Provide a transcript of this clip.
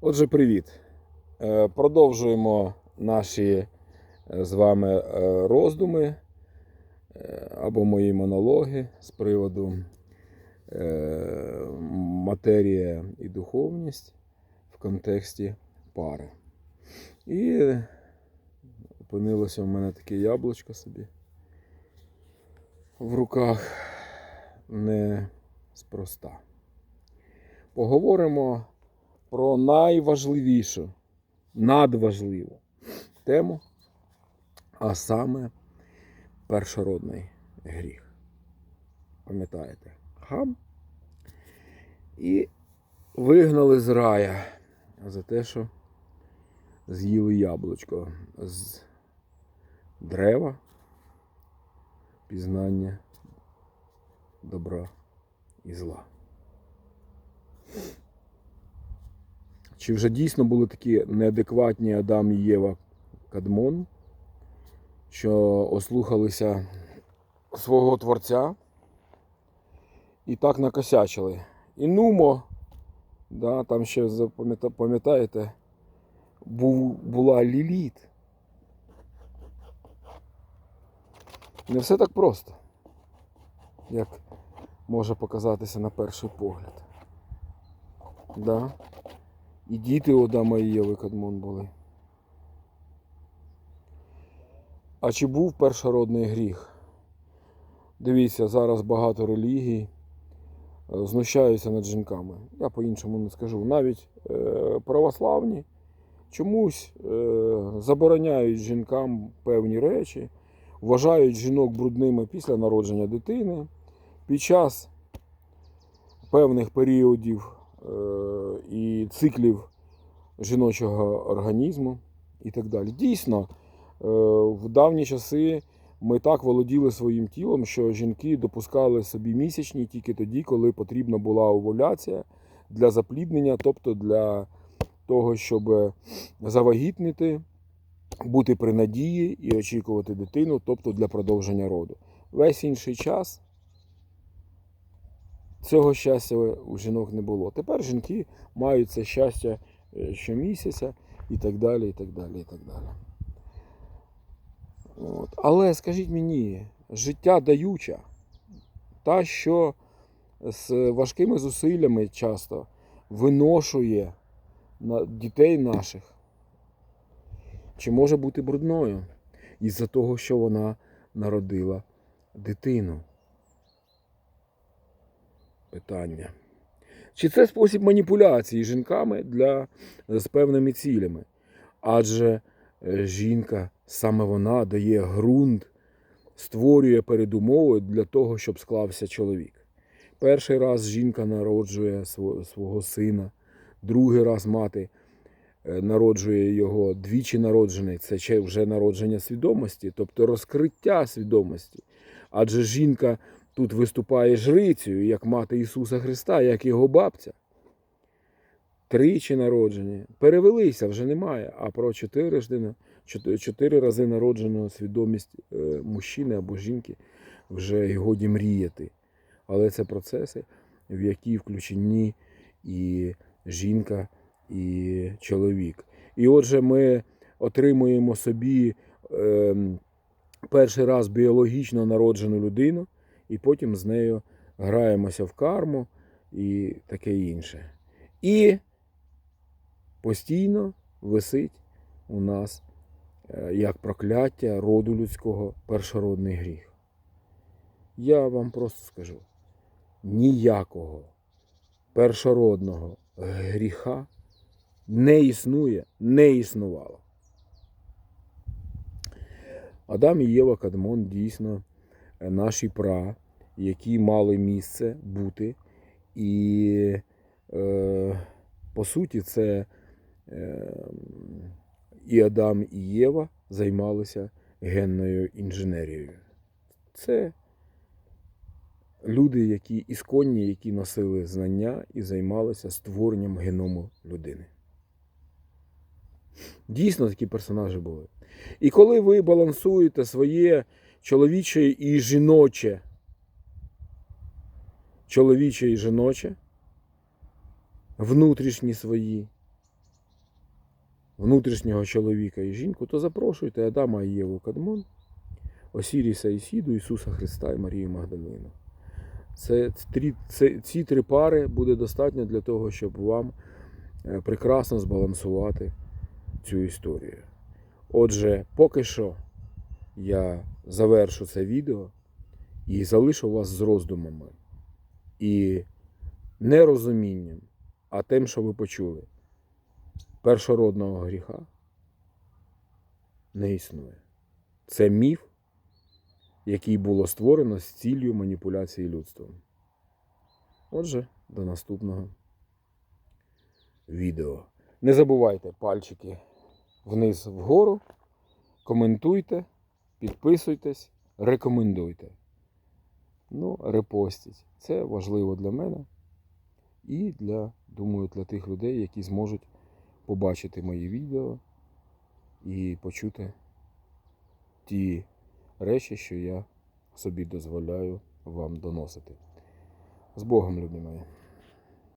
Отже, привіт. Е, Продовжуємо наші е, з вами е, роздуми або мої монологи з приводу матерія і духовність в контексті пари. І опинилося в мене таке яблучко собі в руках не спроста. Поговоримо про найважливішу, надважливу тему, а саме першородний гріх. Пам'ятаєте, хам і вигнали з рая за те, що з'їли яблучко з дерева пізнання добра і зла. Чи вже дійсно були такі неадекватні Адам і Єва Кадмон, що ослухалися свого творця і так накосячили? І нумо, да, там ще пам'ятаєте, була Ліліт. Не все так просто, як може показатися на перший погляд. Да? І діти у Адама і Єви Кадмон були. А чи був першородний гріх? Дивіться, зараз багато релігій е, знущаються над жінками. Я по-іншому не скажу. Навіть е, православні чомусь е, забороняють жінкам певні речі, вважають жінок брудними після народження дитини, під час певних періодів е, і циклів жіночого організму і так далі. Дійсно, е, в давні часи ми так володіли своїм тілом, що жінки допускали собі місячні тільки тоді, коли потрібна була овуляція для запліднення, тобто для того, щоб завагітнити, бути при надії і очікувати дитину, тобто для продовження роду. Весь інший час цього щастя у жінок не було. Тепер жінки мають це щастя е, щомісяця і так далі. і так далі, і так далі. От. Але скажіть мені, життя даюча, та, що з важкими зусиллями часто виношує дітей наших, чи може бути брудною із-за того, що вона народила дитину? Питання. Чи це спосіб маніпуляції жінками для, з певними цілями? Адже е, жінка, саме вона дає ґрунт, створює передумови для того, щоб склався чоловік. Перший раз жінка народжує сво- свого сина, другий раз мати е, народжує його двічі народжений. Це вже народження свідомості, тобто розкриття свідомості. Адже жінка тут виступає жрицею, як мати Ісуса Христа, як його бабця. Тричі народження. Перевелися вже немає. А про чотири, чотири рази народжену свідомість е, мужчини або жінки вже й годі мріяти. Але це процеси, в які включені і жінка, і чоловік. І отже, ми отримуємо собі ем, перший раз біологічно народжену людину, і потім з нею граємося в карму і таке інше. І постійно висить у нас е, як прокляття роду людського першородний гріх. Я вам просто скажу: ніякого першородного гріха не існує, не існувало. Адам і Єва Кадмон дійсно наші пра, які мали місце бути. І, е, по суті, це е, і Адам, і Єва займалися генною інженерією. Це люди, які ісконні, які носили знання і займалися створенням геному людини. Дійсно такі персонажі були. І коли ви балансуєте своє чоловіче і жіноче, чоловіче і жіноче, внутрішні свої. Внутрішнього чоловіка і жінку, то запрошуйте Адама і Єву Кадмон, Осіріса Ісіду, Ісуса Христа і Марію Магдалину. Це, це, ці три пари буде достатньо для того, щоб вам е, прекрасно збалансувати цю історію. Отже, поки що я завершу це відео і залишу вас з роздумами і не розумінням, а тим, що ви почули. Першородного гріха не існує. Це міф, який було створено з ціллю маніпуляції людством. Отже, до наступного відео. Не забувайте пальчики вниз вгору, коментуйте, підписуйтесь, рекомендуйте. Ну, репостіть. Це важливо для мене і для, думаю, для тих людей, які зможуть побачити мої відео і почути ті речі, що я собі дозволяю вам доносити. З Богом, любі мої!